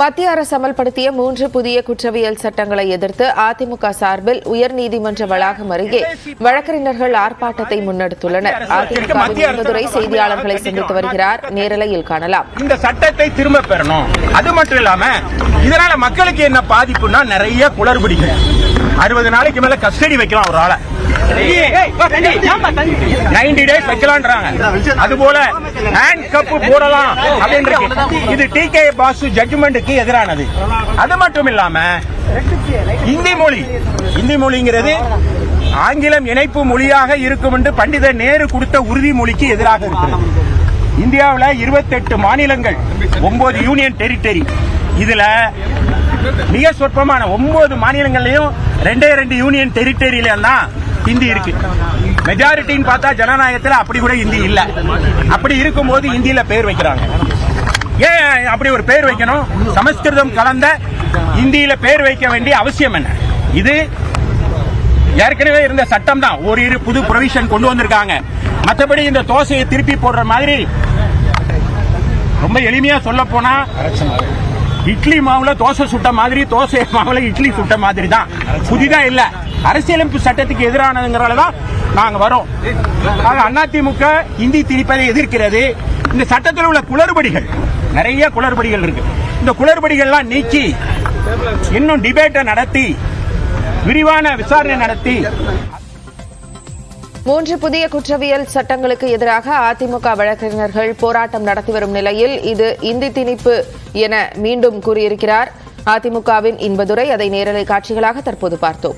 மத்திய அரசு அமல்படுத்திய மூன்று புதிய குற்றவியல் சட்டங்களை எதிர்த்து அதிமுக சார்பில் உயர்நீதிமன்ற வளாகம் அருகே வழக்கறிஞர்கள் ஆர்ப்பாட்டத்தை முன்னெடுத்துள்ளனர். என்பதுரை செய்தியாளர்களை சந்தித்து வருகிறார். நேரலையில் காணலாம். இந்த சட்டத்தை திரும்ப பெறணும். அது மட்டும் இல்லாம இதனால மக்களுக்கு என்ன பாதிப்புனா நிறைய குளறுபடிகள். அறுபது நாளைக்கு மேல கஸ்டடி வைக்கலாம் ஒரு ஆளை. நைன்டி டேஸ் வைக்கலான்றாங்க. அது போல ஹேண்ட் கப் போடலாம் அப்படின்னு இது டி கே பாசு ஜட்ஜ்மெண்ட்டுக்கு எதிரானது. அது மட்டும் இல்லாம இந்தி மொழி இந்தி மொழிங்கிறது ஆங்கிலம் இணைப்பு மொழியாக இருக்கும் என்று பண்டித நேரு கொடுத்த உறுதிமொழிக்கு எதிராக இருக்கிறது. இந்தியாவில் 28 மாநிலங்கள் ஒன்பது யூனியன் டெரிட்டரி இதுல மிக சொற்பமான ஒன்பது மாநிலங்கள்லயும் ரெண்டே ரெண்டு யூனியன் டெரிட்டரியில தான் ஹிந்தி இருக்கு. மெஜாரிட்டின்னு பார்த்தா ஜனநாயகத்தில் அப்படி கூட ஹிந்தி இல்லை. அப்படி இருக்கும்போது ஹிந்தியில் பேர் வைக்கிறாங்க. ஏன் அப்படி ஒரு பேர் வைக்கணும்? சமஸ்கிருதம் கலந்த ஹிந்தியில் பேர் வைக்க வேண்டிய அவசியம் என்ன? இது ஏற்கனவே இருந்த சட்டம் தான். ஒரு இரு புது ப்ரொவிஷன் கொண்டு வந்திருக்காங்க. மற்றபடி இந்த தோசையை திருப்பி போடுற மாதிரி ரொம்ப எளிமையா சொல்ல போனா இட்லி மாவுல தோசை சுட்ட மாதிரி தோசை மாவுல இட்லி சுட்ட மாதிரி தான். புதிதா இல்லை. அரசியலமைப்பு சட்டத்துக்கு எதிரானதுங்கிறதால தான் நாங்க வரோம். ஆக அதிமுக இந்தி திணிப்பதை எதிர்க்கிறது. இந்த சட்டத்தில் உள்ள குளறுபடிகள் நிறைய குளறுபடிகள் இருக்கு. இந்த குளறுபடிகள்லாம் நீக்கி இன்னும் டிபேட்டை நடத்தி விரிவான விசாரணை நடத்தி மூன்று புதிய குற்றவியல் சட்டங்களுக்கு எதிராக அதிமுக வழக்கறிஞர்கள் போராட்டம் நடத்தி வரும் நிலையில் இது இந்தி திணிப்பு என மீண்டும் கூறியிருக்கிறார். அதிமுகவின் இன்பதுரை அதை நேரலை காட்சிகளாக தற்போது பார்த்தோம்.